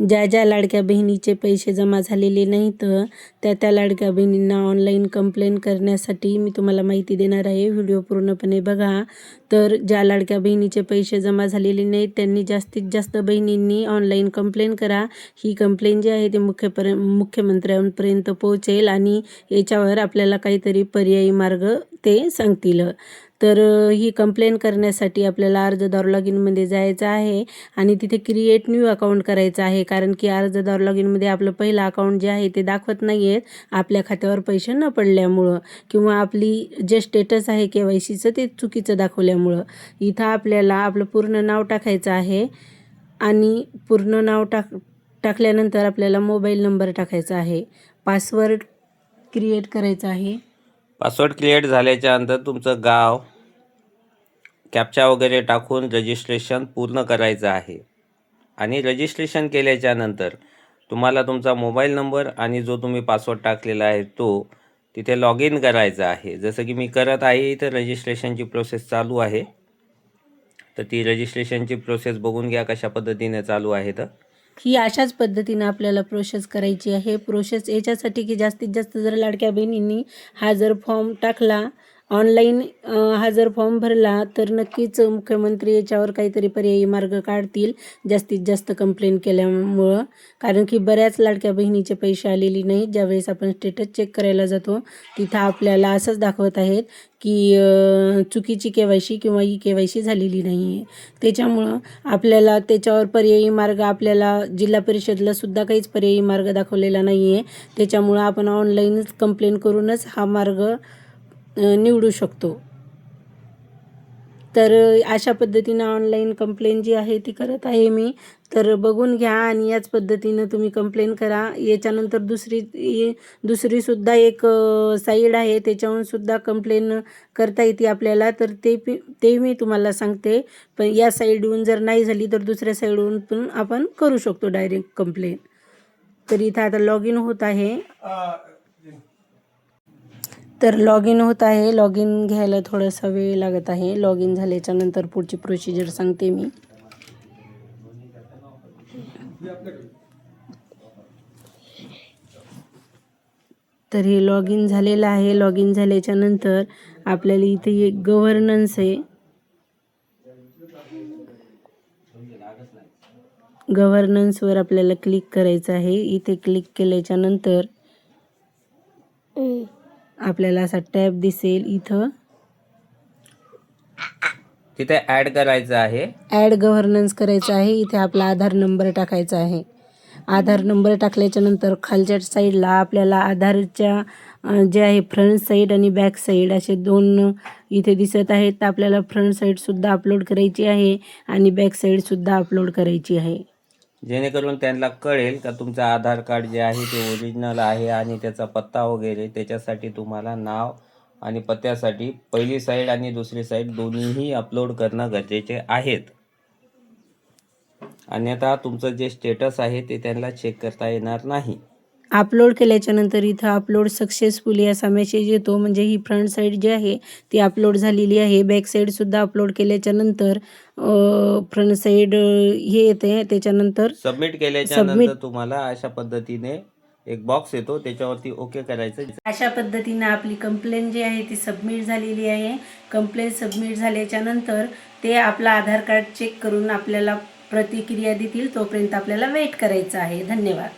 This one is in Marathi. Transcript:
ज्या ज्या लाडक्या बहिणीचे पैसे जमा झालेले नाहीत त्या त्या लाडक्या बहिणींना ऑनलाईन कंप्लेंट करण्यासाठी मी तुम्हाला माहिती देणार आहे. व्हिडिओ पूर्णपणे बघा. तर ज्या लाडक्या बहिणीचे पैसे जमा झालेले नाहीत त्यांनी जास्तीत जास्त बहिणींनी ऑनलाईन कंप्लेंट करा. ही कंप्लेंट जी आहे ती मुख्यपर्य मुख्यमंत्र्यांपर्यंत पोहोचेल आणि याच्यावर आपल्याला काहीतरी पर्यायी मार्ग ते सांगतील. तर ही कंप्लेन करण्यासाठी आपल्याला अर्जदार लॉग इनमध्ये जायचं आहे आणि तिथे क्रिएट न्यू अकाउंट करायचं आहे. कारण की अर्जदार लॉग इनमध्ये आपलं पहिलं अकाउंट जे आहे ते दाखवत नाही आहेत आपल्या खात्यावर पैसे न पडल्यामुळं किंवा आपली जे स्टेटस आहे के वाय सीचं ते चुकीचं दाखवल्यामुळं. इथं आपल्याला आपलं पूर्ण नाव टाकायचं आहे आणि पूर्ण नाव टाक टाकल्यानंतर आपल्याला मोबाईल नंबर टाकायचा आहे. पासवर्ड क्रिएट करायचा आहे. पासवर्ड क्रिएट झाल्याच्यानंतर तुमचं गाव कॅप्चा वगैरे टाकून रजिस्ट्रेशन पूर्ण करायचं आहे. आणि रजिस्ट्रेशन केल्याच्यानंतर तुम्हाला तुमचा मोबाईल नंबर आणि जो तुम्ही पासवर्ड टाकलेला आहे तो तिथे लॉग इन करायचा आहे. जसं की मी करत आहे इथं रजिस्ट्रेशनची प्रोसेस चालू आहे. तर ती रजिस्ट्रेशनची प्रोसेस बघून घ्या कशा पद्धतीने चालू आहे तर. ही अशाच पद्धतीनं आपल्याला प्रोसेस करायची आहे. प्रोसेस याच्यासाठी की जास्तीत जास्त जर लाडक्या बहिणींनी हा जर फॉर्म टाकला ऑनलाईन हा जर फॉर्म भरला तर नक्कीच मुख्यमंत्री याच्यावर काहीतरी पर्यायी मार्ग काढतील. जास्तीत जास्त कंप्लेंट केल्यामुळं. कारण की बऱ्याच लाडक्या बहिणीचे पैसे आलेले नाहीत. ज्यावेळेस आपण स्टेटस चेक करायला जातो तिथं आपल्याला असंच दाखवत आहेत की चुकीची के वाय सी किंवा ई के वाय सी झालेली नाही आहे त्याच्यामुळं आपल्याला त्याच्यावर पर्यायी मार्ग आपल्याला जिल्हा परिषदला सुद्धा काहीच पर्यायी मार्ग दाखवलेला नाही आहे त्याच्यामुळं आपण ऑनलाईनच कंप्लेंट करूनच हा मार्ग निवडू शकतो. तर अशा पद्धतीनं ऑनलाईन कंप्लेन जी आहे ती करत आहे मी. तर बघून घ्या आणि याच पद्धतीनं तुम्ही कंप्लेन करा. याच्यानंतर दुसरी दुसरीसुद्धा एक साईड आहे. त्याच्याहून सुद्धा कंप्लेन करता येते आपल्याला. तर ते ते मी तुम्हाला सांगते. पण या साईडहून जर नाही झाली तर दुसऱ्या साईडहून पण आपण करू शकतो डायरेक्ट कंप्लेन तर इथं आता लॉग इन होत आहे. तर लॉग इन होत आहे. लॉग इन घ्यायला थोडासा वेळ लागत आहे. लॉग इन झाल्याच्यानंतर पुढची प्रोसिजर सांगते मी. तर हे लॉग इन झालेलं आहे. लॉग इन झाल्याच्यानंतर आपल्याला इथे एक गव्हर्नन्स आहे. गव्हर्नन्सवर आपल्याला क्लिक करायचं आहे. इथे क्लिक केल्याच्यानंतर आपल्याला असा टॅब दिसेल इथं. तिथे ॲड करायचं आहे. ॲड गव्हर्नन्स करायचं आहे. इथे आपला आधार नंबर टाकायचा आहे. आधार नंबर टाकल्याच्या नंतर खालच्या साईडला आपल्याला आधारच्या जे आहे फ्रंट साईड आणि बॅक साईड असे दोन इथे दिसत आहेत. तर आपल्याला फ्रंट साईडसुद्धा अपलोड करायची आहे आणि बॅक साईडसुद्धा अपलोड करायची आहे. जेणेकरून त्यांना कळेल का तुमचं आधार कार्ड जे आहे ते ओरिजिनल आहे आणि त्याचा पत्ता वगैरे त्याच्यासाठी तुम्हाला नाव आणि पत्त्यासाठी पहिली साईड आणि दुसरी साईड दोन्हीही अपलोड करणं गरजेचे आहेत. अन्यथा तुमचं जे स्टेटस आहे ते त्यांना चेक करता येणार नाही. अपलोड केल्याच्यानंतर इथं अपलोड सक्सेसफुली असा मेसेज येतो म्हणजे ही फ्रंट साईड जी आहे ती अपलोड झालेली आहे. बॅक साईडसुद्धा अपलोड केल्याच्यानंतर फ्रंट साईड हे येते त्याच्यानंतर सबमिट केल्याच्या Submit. नंतर तुम्हाला अशा पद्धतीने एक बॉक्स येतो. त्याच्यावरती ओके करायचं. अशा पद्धतीनं आपली कंप्लेंट जी आहे ती सबमिट झालेली आहे. कंप्लेंट सबमिट झाल्याच्यानंतर ते आपलं आधार कार्ड चेक करून आपल्याला प्रतिक्रिया देतील. तोपर्यंत आपल्याला वेट करायचं आहे. धन्यवाद.